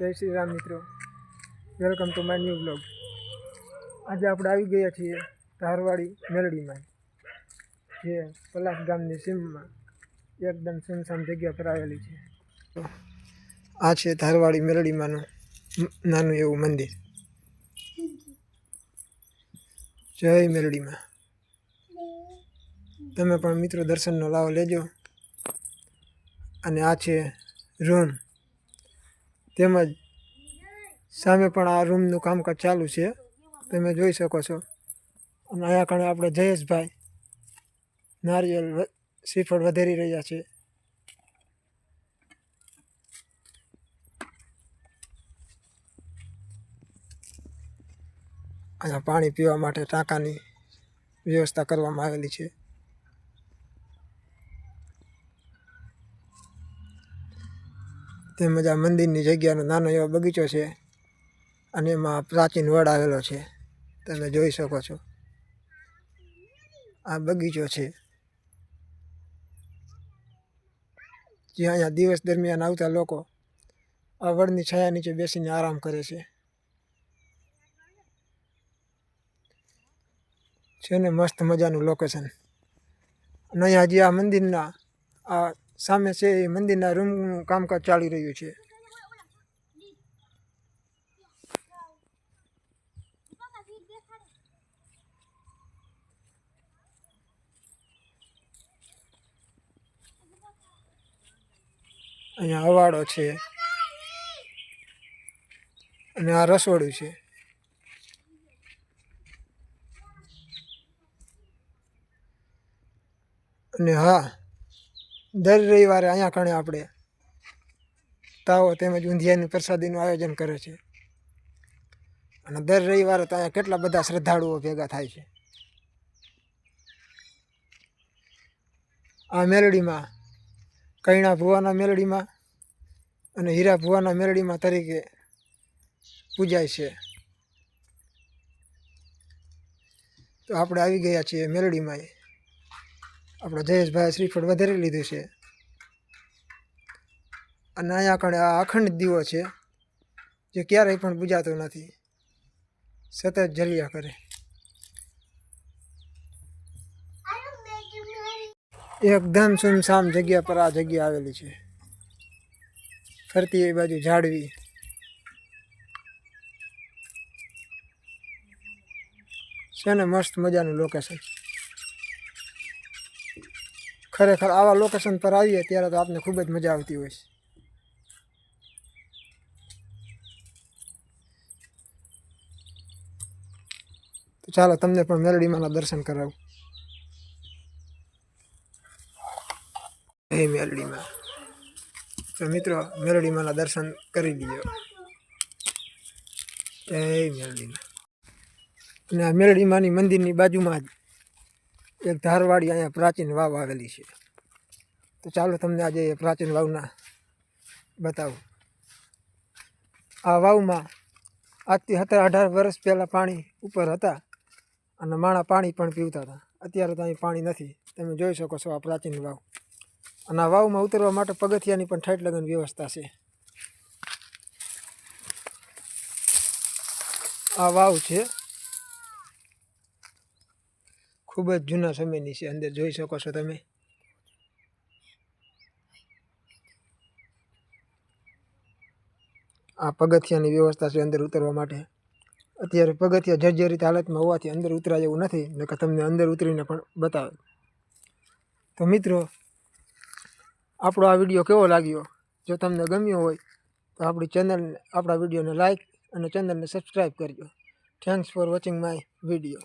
જય શ્રી રામ મિત્રો. Welcome to my new blog આજે આપણે આવી ગયા છીએ ધારવાડી મેલડીમાં, જે પલાસ ગામની સીમમાં એકદમ સુમસામ જગ્યા પર આવેલી છે. આ છે ધારવાડી મેલડીમાંનું નાનું એવું મંદિર. જય મેલડીમાં. તમે પણ મિત્રો દર્શનનો લાવો લેજો. અને આ છે રૂમ. તેમજ સામે પણ આ રૂમનું કામકાજ ચાલુ છે. તમે જોઈ શકો છો. અને અહીંયા કણે આપણે જયેશભાઈ નારિયેલ શ્રીફળ વધેરી રહ્યા છે. અહીંયા પાણી પીવા માટે ટાંકાની વ્યવસ્થા કરવામાં આવેલી છે. તેમજ આ મંદિરની જગ્યાનો નાનો એવો બગીચો છે અને એમાં પ્રાચીન વડ આવેલો છે. તમે જોઈ શકો છો. આ બગીચો છે. જ્યાં અહીંયા દિવસ દરમિયાન આવતા લોકો આ વડની છાયા નીચે બેસીને આરામ કરે છે. છે ને મસ્ત મજાનું લોકેશન અને અહીંયા હજી આ મંદિરના આ સામે છે એ મંદિરના રૂમનું કામકાજ ચાલી રહ્યું છે. અહીંયા અવાડો છે. અને આ રસોડું છે. અને હા દર રવિવારે અહીંયા કણે આપણે તાવો તેમજ ઊંધિયાની પ્રસાદીનું આયોજન કરે છે. અને દર રવિવારે તો અહીંયા કેટલા બધા શ્રદ્ધાળુઓ ભેગા થાય છે. આ મેલડીમાં, કૈણા ભુવાના મેલડીમાં અને હીરા ભુવાના મેલડીમાં તરીકે પૂજાય છે. તો આપણે આવી ગયા છીએ મેલડીમાં આપણે જયેશભાઈ શ્રીફળ વધારી લીધું છે. અને અહીંયા કણે આ અખંડ દીવો છે, જે ક્યારેય પણ બુજાતો નથી. સતત જલ્યા કરે. એકદમ સુમસામ જગ્યા પર આ જગ્યા આવેલી છે. ફરતી એ બાજુ ઝાડવી. છે ને મસ્ત મજાનું લોકેશન ખરેખર આવા લોકેશન પર આવીએ ત્યારે તો આપને ખૂબ જ મજા આવતી હોય છે. ચાલો તમને પણ મેલડીમાંના દર્શન કરાવું. હે મેલડીમાં. તો મિત્રો, મેલડીમાંના દર્શન કરી લીજો જય મેલડીમાં. અને આ મેલડીમાંની મંદિરની બાજુમાં જ એક ધારવાડી અહીંયા પ્રાચીન વાવ આવેલી છે. તો ચાલો તમને આજે પ્રાચીન વાવના બતાવું. આ વાવમાં આજથી સત્તર અઢાર વર્ષ પહેલાં પાણી ઉપર હતા અને માણા પાણી પણ પીવતા હતા. અત્યારે તો અહીં પાણી નથી. તમે જોઈ શકો છો આ પ્રાચીન વાવ. અને આ વાવમાં ઉતરવા માટે પગથિયાની પણ ઠેઠ લગન વ્યવસ્થા છે. આ વાવ છે ખૂબ જ જૂના સમયની છે, અંદર જોઈ શકો છો તમે. આ પગથિયાની વ્યવસ્થા છે અંદર ઉતરવા માટે. અત્યારે પગથિયા જર્જરિત હાલતમાં હોવાથી અંદર ઉતરાય એવું નથી, નકર તમને અંદર ઉતરીને પણ બતાવે. તો મિત્રો, આપણો આ વીડિયો કેવો લાગ્યો? જો તમને ગમ્યો હોય, તો આપણી ચેનલ આપણા વિડીયોને લાઇક અને ચેનલને સબસ્ક્રાઈબ કરજો. Thanks for watching my video